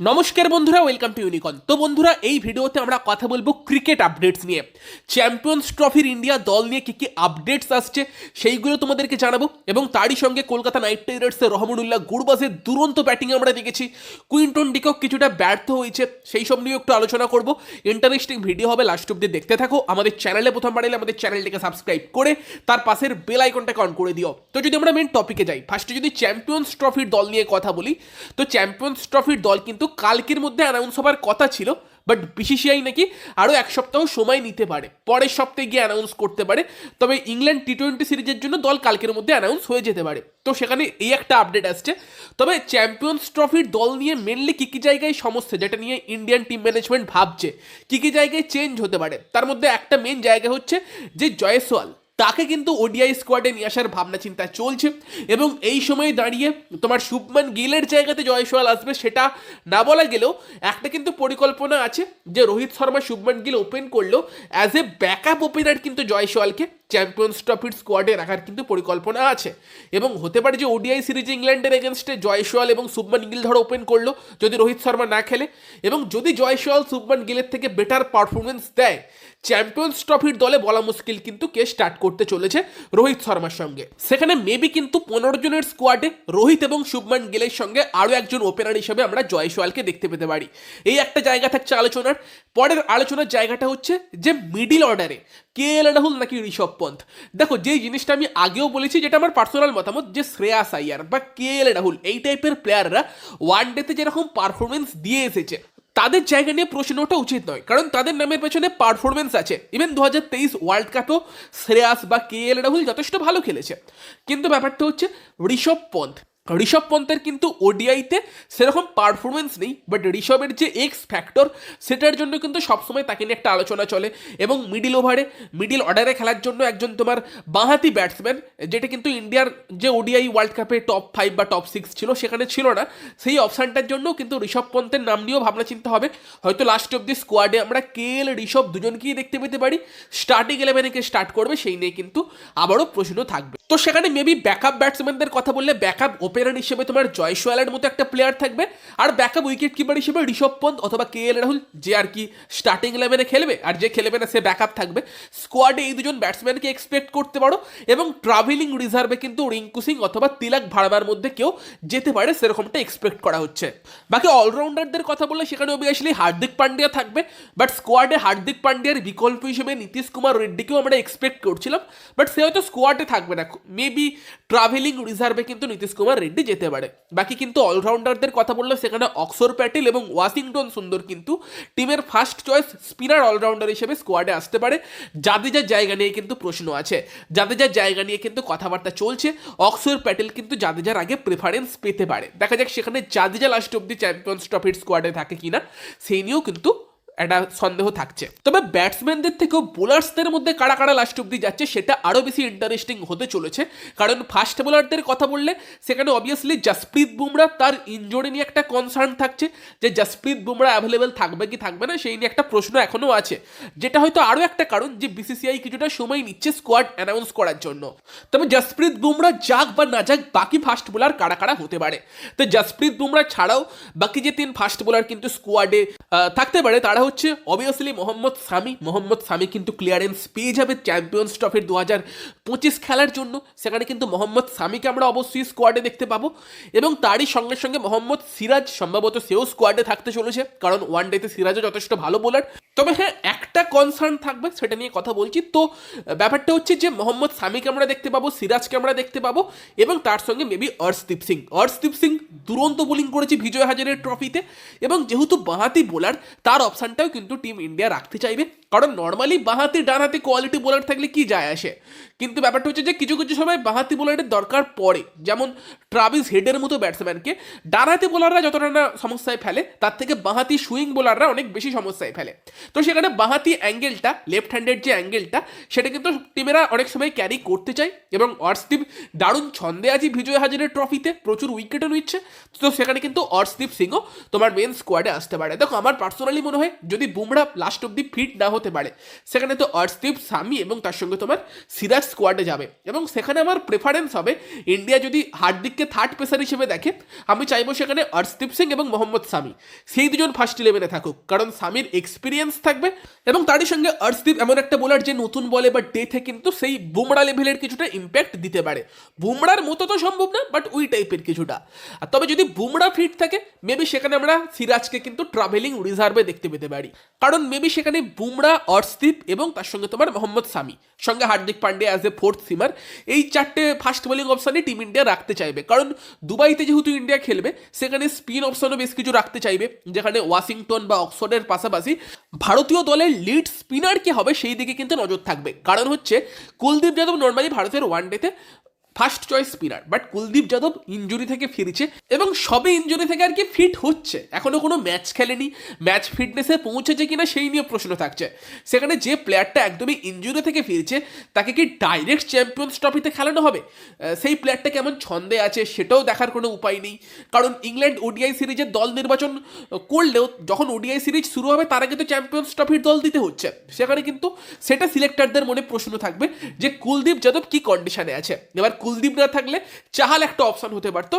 নমস্কার বন্ধুরা welcome to ইউনিকন তো বন্ধুরা, এই ভিডিওতে আমরা কথা বলব ক্রিকেট আপডেটস নিয়ে। চ্যাম্পিয়ন্স ট্রফির ইন্ডিয়া দল নিয়ে কী কী আপডেটস আসছে, সেইগুলো তোমাদেরকে জানাব। এবং তারই সঙ্গে কলকাতা নাইট রাইডার্সের রহমানুল্লাহ গুরবাজের দুরন্ত ব্যাটিং আমরা দেখেছি। কুইন্টন ডিকক কিছুটা ব্যর্থ হয়েছে, সেই সব নিয়ে একটু আলোচনা করব। ইন্টারেস্টিং ভিডিও হবে লাস্ট অব্দি দেখতে থাকো। আমাদের চ্যানেলে প্রথমবার এলে আমাদের চ্যানেলটিকে সাবস্ক্রাইব করে, তার পাশের বেল আইকনটাকে অন করে দিও। তো যদি আমরা মেন টপিকে যাই ফার্স্টে যদি চ্যাম্পিয়ন্স ট্রফির দল নিয়ে কথা বলি, তো চ্যাম্পিয়ন্স ট্রফির দল কিন্তু কালকের মধ্যে অ্যানাউন্স হবার কথা ছিল বাট বিসিসিআই নাকি আরও এক সপ্তাহ সময় নিতে পারে। পরের সপ্তাহে গিয়ে অ্যানাউন্স করতে পারে। তবে ইংল্যান্ড টি টোয়েন্টি সিরিজের জন্য দল কালকের মধ্যে অ্যানাউন্স হয়ে যেতে পারে। তো সেখানে এই একটা আপডেট আসছে। তবে চ্যাম্পিয়ন্স ট্রফির দল নিয়ে মেনলি কী কী জায়গায় সমস্যা, যেটা নিয়ে ইন্ডিয়ান টিম ম্যানেজমেন্ট ভাবছে, কী কী জায়গায় চেঞ্জ হতে পারে? তার মধ্যে একটা মেন জায়গা হচ্ছে যে জয়সওয়াল। তাকে কিন্তু ওডিআই স্কোয়াডে নিয়ে আসার ভাবনা চিন্তা চলছে। এবং এই সময় দাঁড়িয়ে তোমার শুভমান গিলের জায়গাতে জয়সওয়াল আসবে সেটা না বলা গেলেও একটা কিন্তু পরিকল্পনা আছে যে রোহিত শর্মা শুভমান গিল ওপেন করল অ্যাজ এ ব্যাকআপ ওপেনার কিন্তু জয়সওয়ালকে। চ্যাম্পিয়ন্স ট্রফির স্কোয়াডে রাখার কিন্তু পরিকল্পনা আছে। এবং হতে পারে যে ওডিআই সিরিজ ইংল্যান্ডের এগেনস্টে জয়সওয়াল এবং শুভমান গিল ধরো ওপেন করল, যদি রোহিত শর্মা না খেলে। এবং যদি জয়সওয়াল শুভমান গিলের থেকে বেটার পারফরমেন্স দেয় চ্যাম্পিয়ন্স ট্রফির দলে বলা মুশকিল কিন্তু কে স্টার্ট করতে চলেছে রোহিত শর্মার সঙ্গে। সেখানে মেবি কিন্তু পনেরো জনের স্কোয়াডে রোহিত এবং শুভমান গিলের সঙ্গে আরও একজন ওপেনার হিসেবে আমরা জয়সওয়ালকে দেখতে পেতে পারি। এই একটা জায়গা থাকছে আলোচনার। পরের আলোচনার জায়গাটা হচ্ছে যে মিডিল অর্ডারে কে এল রাহুল নাকি ঋষভ পন্থ? দেখো যে জিনিসটা আমি আগেও বলেছি, যেটা আমার পার্সোনাল মতামত, যে শ্রেয়াস আইয়ার বা কে এল রাহুল এই টাইপের প্লেয়াররা ওয়ান ডেতে যেরকম পারফরমেন্স দিয়ে এসেছে, তাদের জায়গা নিয়ে প্রশ্ন ওঠা উচিত নয়, কারণ তাদের নামের পেছনে পারফরমেন্স আছে। ইভেন দু হাজার তেইশ ওয়ার্ল্ড কাপেও শ্রেয়াস বা কে এল রাহুল যথেষ্ট ভালো খেলেছে। কিন্তু ব্যাপারটা হচ্ছে, ঋষভ পন্থ ঋষভ পন্থের কিন্তু ওডিআইতে সেরকম পারফরমেন্স নেই বাট ঋষভের যে এক্স ফ্যাক্টর সেটার জন্য কিন্তু সবসময় তাকে নিয়ে একটা আলোচনা চলে এবং মিডিল ওভারে মিডিল অর্ডারে খেলার জন্য একজন তোমার বাঁহাতি ব্যাটসম্যান যেটা কিন্তু ইন্ডিয়ার যে ওডিআই ওয়ার্ল্ড কাপে টপ ফাইভ বা টপ সিক্স ছিল, সেখানে ছিল না। সেই অপশানটার জন্য কিন্তু ঋষভ পন্থের নাম নিয়েও ভাবনা চিন্তা হবে। হয়তো লাস্ট অব দি স্কোয়াডে আমরা কেএল ঋষভ দুজনকেই দেখতে পেতে পারি। স্টার্টিং ইলেভেনে কে স্টার্ট করবে, সেই নিয়ে কিন্তু আবারও প্রশ্ন থাকবে। তো সেখানে মেবি ব্যাকআপ ব্যাটসম্যানদের কথা বললে ব্যাকআপ ওপেনার হিসেবে তোমার জয়সওয়ালের মতো একটা প্লেয়ার থাকবে। আর ব্যাকআপ উইকেট কিপার হিসেবে ঋষভ পন্থ অথবা কে এল রাহুল যে আর কি স্টার্টিং ইলেভেনে খেলবে আর যে খেলবে না সে ব্যাকআপ থাকবে। স্কোয়াডে এই দুজন ব্যাটসম্যানকে এক্সপেক্ট করতে পারো এবং ট্রাভেলিং রিজার্ভে কিন্তু রিঙ্কু সিং অথবা তিলাক ভাড়াবার মধ্যে কেউ যেতে পারে, সেরকমটা এক্সপেক্ট করা হচ্ছে। বাকি অলরাউন্ডারদের কথা বললে সেখানে অবভিয়াসলি হার্দিক পান্ডিয়া থাকবে বাট স্কোয়াডে হার্দিক পান্ডিয়ার বিকল্প হিসেবে নীতিশ কুমার রেড্ডিকেও আমরা এক্সপেক্ট করছিলাম বাট সে হয়তো স্কোয়াডে থাকবে না। মেবি ট্রাভেলিং রিজার্ভে কিন্তু নীতিশ কুমার রেড্ডি যেতে পারে। বাকি কিন্তু অলরাউন্ডারদের কথা বললে সেখানে অক্সর প্যাটেল এবং ওয়াশিংটন সুন্দর কিন্তু টিমের ফার্স্ট চয়েস স্পিনার অলরাউন্ডার হিসেবে স্কোয়াডে আসতে পারে। জাদেজার জায়গা নিয়ে কিন্তু প্রশ্ন আছে। জাদেজার জায়গা নিয়ে কিন্তু কথাবার্তা চলছে। অক্সর প্যাটেল কিন্তু জাদেজার আগে প্রেফারেন্স পেতে পারে। দেখা যাক সেখানে জাদেজা লাস্ট অব্দি চ্যাম্পিয়ন্স ট্রফির স্কোয়াডে থাকে কিনা। সেই নিয়েও কিন্তু একটা সন্দেহ থাকছে। তবে ব্যাটসম্যানদের থেকেও বোলার্সদের মধ্যে কারা কারা লাস্ট অব্দি যাচ্ছে সেটা আরও বেশি ইন্টারেস্টিং হতে চলেছে। কারণ ফাস্ট বোলারদের কথা বললে সেখানে অবভিয়াসলি জাসপ্রীত বুমরা তার ইনজুরি নিয়ে একটা কনসার্ন থাকছে যে জাসপ্রীত বুমরা অ্যাভেলেবেল থাকবে কি থাকবে না সেই নিয়ে একটা প্রশ্ন এখনও আছে। যেটা হয়তো আরও একটা কারণ যে বিসিসিআই কিছুটা সময় নিচ্ছে স্কোয়াড অ্যানাউন্স করার জন্য। তবে জাসপ্রীত বুমরা যাক বা না যাক, বাকি ফাস্ট বোলার কারা কারা হতে পারে। তো জাসপ্রীত বুমরা ছাড়াও বাকি যে তিন ফাস্ট বোলার কিন্তু স্কোয়াডে থাকতে পারে তারা হচ্ছে অবভিয়াসলি মোহাম্মদ সামি। মোহাম্মদ সামি কিন্তু ক্লিয়ারেন্স পেয়ে যাবে চ্যাম্পিয়ন্স ট্রফির দু হাজার পঁচিশ খেলার জন্য। সেখানে কিন্তু মোহাম্মদ সামিকে আমরা অবশ্যই স্কোয়াডে দেখতে পাবো। এবং তারই সঙ্গে সঙ্গে মোহাম্মদ সিরাজ, সম্ভবত সেও স্কোয়াডে থাকতে চলেছে। কারণ ওয়ান ডেতে সিরাজও যথেষ্ট ভালো বোলার তবে হ্যাঁ একটা কনসার্ন থাকবে, সেটা নিয়ে কথা বলছি। তো, ব্যাপারটা হচ্ছে যে মোহাম্মদ সামিকে আমরা দেখতে পাবো, সিরাজকে আমরা দেখতে পাবো। এবং তার সঙ্গে মেবি অর্শদীপ সিং। অর্শদীপ সিং দুরন্ত বোলিং করেছে বিজয় হাজারের ট্রফিতে এবং যেহেতু বাঁহাতি বোলার তার অপশানটাও কিন্তু টিম ইন্ডিয়া রাখতে চাইবে। কারণ নর্মালি বাঁহাতি, ডানহাতি কোয়ালিটি বোলার থাকলে কি যায় আসে? কিন্তু ব্যাপারটা হচ্ছে যে কিছু কিছু সময় বাঁহাতি বোলারের দরকার পড়ে। যেমন ট্রাভিস হেডের মতো ব্যাটসম্যানকে ডানহাতি বোলাররা যতটা না সমস্যায় ফেলে, তার থেকে বাঁহাতি সুইং বোলাররা অনেক বেশি সমস্যায় ফেলে। তো সেখানে বাঁহাতি অ্যাঙ্গেলটা লেফট হ্যান্ডের যে অ্যাঙ্গেলটা সেটা কিন্তু টিমেরা অনেক সময় ক্যারি করতে চায়। এবং অর্শদীপ দারুণ ছন্দে আছে বিজয় হাজারের ট্রফিতে প্রচুর উইকেটও নিচ্ছে। তো সেখানে কিন্তু অর্শদীপ সিংও তোমার মেন স্কোয়াডে আসতে পারে। দেখো, আমার পার্সোনালি মনে হয় যদি বুমরা লাস্ট অব্দি ফিট না হতে পারে, সেখানে তো অর্শদীপ সামি এবং তার সঙ্গে তোমার সিরাজ স্কোয়াডে যাবে। এবং সেখানে আমার প্রেফারেন্স হবে, ইন্ডিয়া যদি হার্দিককে থার্ড পেসার হিসেবে দেখে, আমি চাইব সেখানে অর্শদীপ সিং এবং মোহাম্মদ সামি। সেই দুজন ফার্স্ট ইলেভেনে থাকুক, কারণ সামির এক্সপিরিয়েন্স থাকবে এবং তারই সঙ্গে অর্শদীপ এমন একটা বোলার যে নতুন বলে বা ডেথে কিন্তু সেই বুমরা লেভেলের কিছুটা ইম্প্যাক্ট দিতে পারে। বুমরার মতো তো সম্ভব না বাট ওই টাইপের কিছুটা। তবে যদি বুমরা ফিট থাকে মেবি সেখানে আমরা সিরাজকে কিন্তু ট্রাভেলিং রিজার্ভে দেখতে পেতে পারি। কারণ মেবি সেখানে বুমরা, অর্শদীপ এবং তার সঙ্গে তোমার মোহাম্মদ সামি। সঙ্গে Hardik Pandya as a fourth seamer এই চারটে ফাস্ট বোলিং অপশানে টিম ইন্ডিয়া রাখতে চাইবে। কারণ দুবাইতে যেহেতু ইন্ডিয়া খেলবে, সেখানে স্পিন অপশনও বেশ কিছু রাখতে চাইবে, যেখানে ওয়াশিংটন বা অক্সফোর্ডের পাশাপাশি ভারতীয় দলের লিড স্পিনার কে হবে সেই দিকে কিন্তু নজর থাকবে। কারণ হচ্ছে কুলদীপ যাদব নর্মালি ভারতের one ওয়ানডেতে first choice spinner but Kuldeep Yadav injury থেকে ফিরেছে এবং সবে ইঞ্জুরি থেকে আর কি ফিট হচ্ছে। এখনও কোনো ম্যাচ খেলেনি। ম্যাচ ফিটনেসে পৌঁছেছে কিনা সেই নিয়ে প্রশ্ন থাকছে। সেখানে যে প্লেয়ারটা একদমই ইঞ্জুরি থেকে ফিরছে, তাকে কি ডাইরেক্ট চ্যাম্পিয়ন্স ট্রফিতে খেলানো হবে? সেই প্লেয়ারটা কেমন ছন্দে আছে সেটাও দেখার কোনো উপায় নেই। কারণ ইংল্যান্ড ওডিআই সিরিজের দল নির্বাচন করলেও যখন ওডিআই সিরিজ শুরু হবে, তার আগে তো চ্যাম্পিয়ন্স ট্রফির দল দিতে হচ্ছে। সেখানে কিন্তু সেটা সিলেক্টরদের মনে প্রশ্ন থাকবে যে কুলদীপ যাদব কি কন্ডিশনে আছে? এবার কুলদীপ না থাকলে চাহাল একটা অপশান হতে পারতো,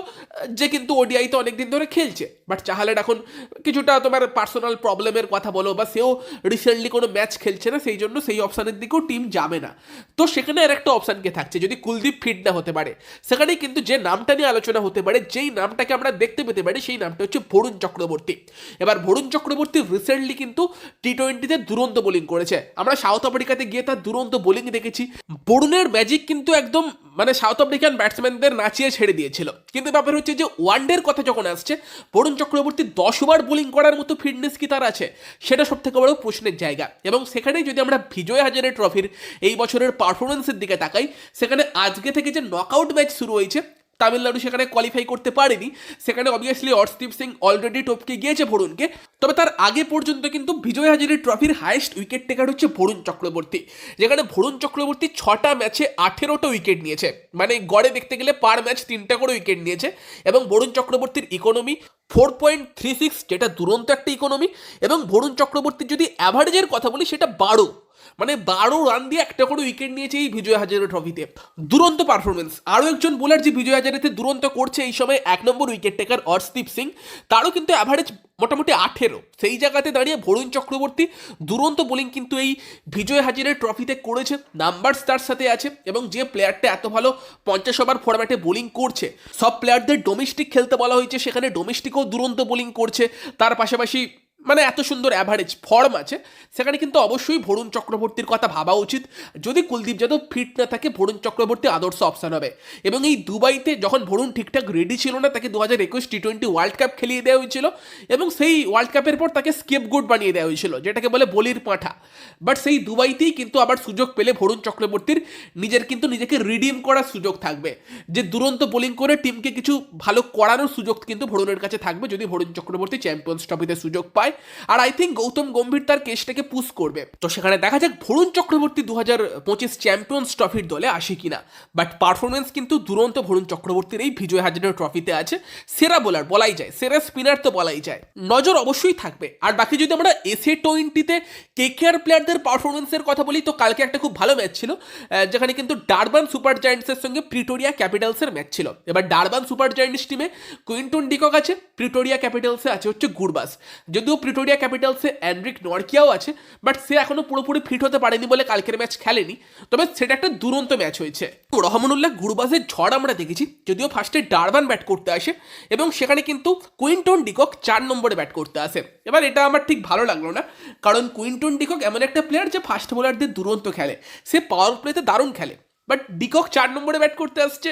যে কিন্তু ওডিআইতে অনেকদিন ধরে খেলছে। বাট চাহালের এখন কিছুটা তোমার পার্সোনাল প্রবলেমের কথা বলো, বা সেও রিসেন্টলি কোনো ম্যাচ খেলছে না, সেই জন্য সেই অপশানের দিকেও টিম যাবে না। তো সেখানে আর একটা অপশান থাকছে, যদি কুলদীপ ফিট না হতে পারে। সেখানেই কিন্তু যে নামটা নিয়ে আলোচনা হতে পারে, যেই নামটাকে আমরা দেখতে পেতে পারি, সেই নামটা হচ্ছে ভরুণ চক্রবর্তী। এবার ভরুণ চক্রবর্তী রিসেন্টলি কিন্তু টি টোয়েন্টিতে দুরন্ত বোলিং করেছে। আমরা সাউথ আফ্রিকাতে গিয়ে তার দুরন্ত বোলিং দেখেছি। বরুণের ম্যাজিক কিন্তু একদম মানে সাউথ আফ্রিকান ব্যাটসম্যানদের নাচিয়ে ছেড়ে দিয়েছিল। কিন্তু ব্যাপার হচ্ছে যে ওয়ানডের কথা যখন আসছে, বরুণ চক্রবর্তী দশ ওভার বোলিং করার মতো ফিটনেস কি তার আছে? সেটা সব থেকে বড় প্রশ্নের জায়গা। এবং সেখানেই যদি আমরা বিজয় হাজারে ট্রফির এই বছরের পারফরমেন্সের দিকে তাকাই, সেখানে আজকে থেকে যে নকআউট ম্যাচ শুরু হয়েছে, তামিলনাড়ু সেখানে কোয়ালিফাই করতে পারেনি। সেখানে অবভিয়াসলি অর্শদীপ সিং অলরেডি টপকে গিয়েছে ভরুণকে। তবে তার আগে পর্যন্ত কিন্তু বিজয় হাজারি ট্রফির হাইয়েস্ট উইকেট টেকার হচ্ছে ভরুণ চক্রবর্তী, যেখানে ভরুণ চক্রবর্তী ছটা ম্যাচে আঠেরোটা উইকেট নিয়েছে। মানে গড়ে দেখতে গেলে পার ম্যাচ তিনটা করে উইকেট নিয়েছে। এবং বরুণ চক্রবর্তীর economy four point three six যেটা দুরন্ত একটা ইকোনমি এবং বরুণ চক্রবর্তীর যদি অ্যাভারেজের কথা বলি, সেটা বারো। মানে বারো রান দিয়ে একটা করে উইকেট নিয়েছে এই বিজয় হাজারে ট্রফিতে দুরন্ত পারফরমেন্স আরও একজন বোলার যে বিজয় হাজারেতে দুরন্ত করছে এই সময় এক নম্বর উইকেট টেকার অর্শদীপ সিং। তারও কিন্তু অ্যাভারেজ মোটামুটি আঠেরো। সেই জায়গাতে দাঁড়িয়ে ভরুণ চক্রবর্তী দুরন্ত বোলিং কিন্তু এই বিজয় হাজারের ট্রফিতে করেছে। নাম্বারস তার সাথে আছে এবং যে প্লেয়ারটা এত ভালো পঞ্চাশ ওভার ফরম্যাটে বোলিং করছে, সব প্লেয়ারদের ডোমেস্টিক খেলতে বলা হয়েছে। সেখানে ডোমেস্টিকও দুরন্ত বোলিং করছে। তার পাশাপাশি মানে এত সুন্দর অ্যাভারেজ ফর্ম আছে। সেখানে কিন্তু অবশ্যই ভরুণ চক্রবর্তীর কথা ভাবা উচিত। যদি কুলদীপ যাদব ফিট না থাকে ভরুণ চক্রবর্তী আদর্শ অপশন হবে। এবং এই দুবাইতে যখন ভরুণ ঠিকঠাক রেডি ছিল না, তাকে দু হাজার একুশ টি টোয়েন্টি ওয়ার্ল্ড কাপ খেলিয়ে দেওয়া হয়েছিল এবং সেই ওয়ার্ল্ড কাপের পর তাকে স্কেপ গুড বানিয়ে দেওয়া হয়েছিল, যেটাকে বলে বলির পাঁঠা। বাট সেই দুবাইতেই কিন্তু আবার সুযোগ পেলে ভরুণ চক্রবর্তীর নিজের কিন্তু নিজেকে রিডিম করার সুযোগ থাকবে। যে দুরন্ত বোলিং করে টিমকে কিছু ভালো করানোর সুযোগ কিন্তু ভরুণের কাছে থাকবে যদি ভরুণ চক্রবর্তী চ্যাম্পিয়ন্স ট্রফিতে সুযোগ পায়। আর আই থিঙ্ক গৌতম গম্ভীর তার কেসটাকে পুশ করবে। তো সেখানে দেখা যাক ভরুণ চক্রবর্তী দু হাজার পঁচিশ চ্যাম্পিয়ন্স ট্রফির দলে আসে কিনা। বাট পারফরমেন্স কিন্তু দুরন্ত ভরুণ চক্রবর্তীর এই বিজয় হাজারের ট্রফিতে আছে। সেরা বোলার বলাই যায়, সেরা স্পিনার তো বলাই যায়। নজর অবশ্যই থাকবে। আর বাকি যদি আমরা এসে টোয়েন্টিতে কে কেয়ার প্লেয়ারদের পারফরমেন্সের কথা বলি, তো কালকে একটা খুব ভালো ম্যাচ ছিল যেখানে কিন্তু ডারবান সুপার জায়ান্টসের সঙ্গে প্রিটোরিয়া ক্যাপিটালসের ম্যাচ ছিল। এবার ডারবান সুপার জায়ান্টস টিমে কুইন্টন ডিকক আছে প্রিটোরিয়া ক্যাপিটালসে আছে হচ্ছে গুরবাস যদিও প্রিটোরিয়া ক্যাপিটালসে অ্যান্ড্রিক নর্কিয়াও আছে বাট সে এখনও পুরোপুরি ফিট হতে পারেনি বলে কালকের ম্যাচ খেলেনি। তবে সেটা একটা দুরন্ত ম্যাচ হয়েছে। রহমানুল্লাহ গুরবাসের ঝড় আমরা দেখেছি, যদিও ফার্স্টে ডারবান ব্যাট করতে আসে, এবং সেখানে কিন্তু কুইন্টন ডিকক চার নম্বরে ব্যাট করতে আসে। এবার এটা আমার ঠিক ভালো লাগল না, কারণ কুইন্টন ডিকক এমন একটা প্লেয়ার যে ফাস্ট বোলারদের দুরন্ত খেলে। সে পাওয়ার প্লেতে দারুণ খেলে বাট ডিকক চার নম্বরে ব্যাট করতে আসছে,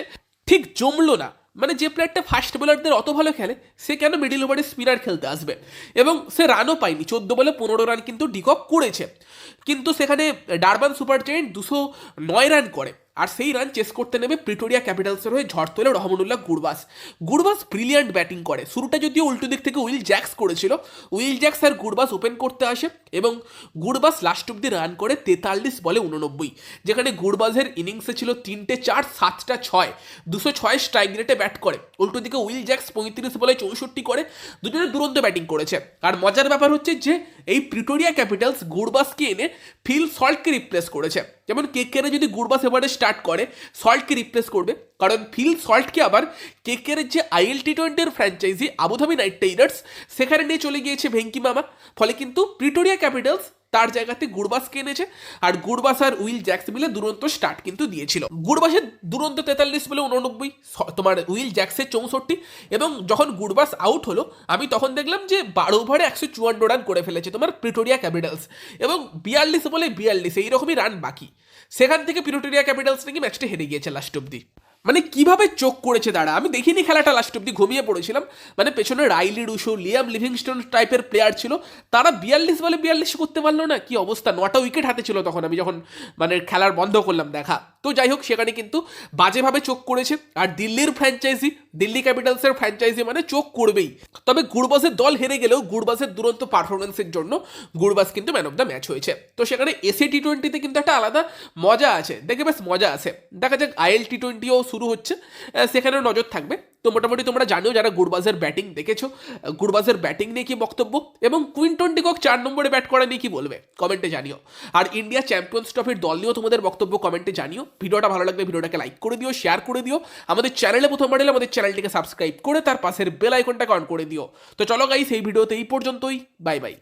ঠিক জমলো না। মানে যে প্লেয়ারটা ফাস্ট বোলারদের অত ভালো খেলে, সে কেন মিডিল ওভারে স্পিনার খেলতে আসবে? এবং সে রানও পায়নি, চোদ্দ বলে পনেরো রান কিন্তু ডিকক করেছে। কিন্তু সেখানে ডারবান সুপার জয়েন্ট দুশো নয় রান করে। আর সেই রান চেস করতে নেমে প্রিটোরিয়া ক্যাপিটালসের হয়ে ঝড় তোলে রহমানুল্লাহ গুরবাস। গুরবাস ব্রিলিয়ান্ট ব্যাটিং করে। শুরুটা যদিও উল্টো দিক থেকে উইল জ্যাক্স করেছিল উইল জ্যাক্স আর গুরবাস ওপেন করতে আসে এবং গুরবাস লাস্ট অব্দি রান করে তেতাল্লিশ বলে উননব্বই যেখানে গুরবাজের ইনিংসে ছিল তিনটে চার, সাতটা ছয়। দুশো ছয় স্ট্রাইক রেটে ব্যাট করে। উল্টো দিকে উইল জ্যাক্স পঁয়ত্রিশ বলে চৌষট্টি করে। দুজনে দুরন্ত ব্যাটিং করেছে। আর মজার ব্যাপার হচ্ছে যে, এই প্রিটোরিয়া ক্যাপিটালস গুরবাসকে এনে ফিল সল্টকে রিপ্লেস করেছে। যেমন কেকেরে যদি গুড়বা সেভারে স্টার্ট করে সল্টকে রিপ্লেস করবে। কারণ ফিল সল্টকে আবার কেকের যে আইএল টি টোয়েন্টির ফ্র্যাঞ্চাইজি আবুধাবি নাইট টেইনার্স সেখানে নিয়ে চলে গিয়েছে ভেঙ্কি মামা ফলে কিন্তু প্রিটোরিয়া ক্যাপিটালস তার জায়গাতে গুরবাসকে এনেছে আর গুরবাস আর উইল জ্যাক্স মিলে দুরন্ত স্টার্ট কিন্তু দিয়েছিল। গুরবাসের দুরন্ত তেতাল্লিশ বলে উননব্বই তোমার উইল জ্যাক্সের চৌষট্টি এবং যখন গুরবাস আউট হলো, আমি তখন দেখলাম যে বারো ওভারে একশো চুয়ান্ন রান করে ফেলেছে তোমার প্রিটোরিয়া ক্যাপিটালস এবং বিয়াল্লিশ বলে বিয়াল্লিশ, এইরকমই রান বাকি। সেখান থেকে প্রিটোরিয়া ক্যাপিটালস নাকি ম্যাচটা হেরে গিয়েছে লাস্ট অব্দি মানে কীভাবে চোখ করেছে তারা আমি দেখিনি খেলাটা লাস্ট অব্দি ঘুমিয়ে পড়েছিলাম। মানে পেছনে রাইলি রুশো, লিয়াম লিভিংস্টোন টাইপের প্লেয়ার ছিল। তারা বিয়াল্লিশ বলে বিয়াল্লিশ করতে পারল না? কি অবস্থা? নটা উইকেট হাতে ছিল তখন আমি যখন মানে খেলার বন্ধ করলাম দেখা। তো যাই হোক, সেখানে কিন্তু বাজেভাবে চোখ করেছে। আর দিল্লির ফ্র্যাঞ্চাইজি দিল্লি ক্যাপিটালসের ফ্র্যাঞ্চাইজি মানে চোখ করবেই। তবে গুরবাসের দল হেরে গেলেও গুরবাসের দুরন্ত পারফরমেন্সের জন্য গুরবাস কিন্তু ম্যান অফ দ্য ম্যাচ হয়েছে। তো সেখানে এসএ টি টোয়েন্টিতে কিন্তু একটা আলাদা মজা আছে। দেখে বেশ মজা আছে। দেখা যাক আইএল টি টোয়েন্টিও শুরু হচ্ছে। সেখানেও নজর থাকবে। তো মোটামুটি তোমরা জানো যারা গুরবাজের ব্যাটিং দেখেছ গুরবাজের ব্যাটিং নিয়ে কি বক্তব্য? এবং কুইন্টন ডিকক চার নম্বরে ব্যাট করা নিয়ে কি বলবে? কমেন্টে জানিও। আর ইন্ডিয়া চ্যাম্পিয়ন্স ট্রফির দল নিয়েও তোমাদের বক্তব্য কমেন্টে জানিও। ভিডিওটা ভালো লাগলে ভিডিওটাকে লাইক করে দিও শেয়ার করে দিও। আমাদের চ্যানেলে প্রথমবার এলে আমাদের চ্যানেলটিকে সাবস্ক্রাইব করে তার পাশের বেল আইকনটাকে অন করে দিও। তো চলো গাইস এই ভিডিওতে এই পর্যন্তই। Bye bye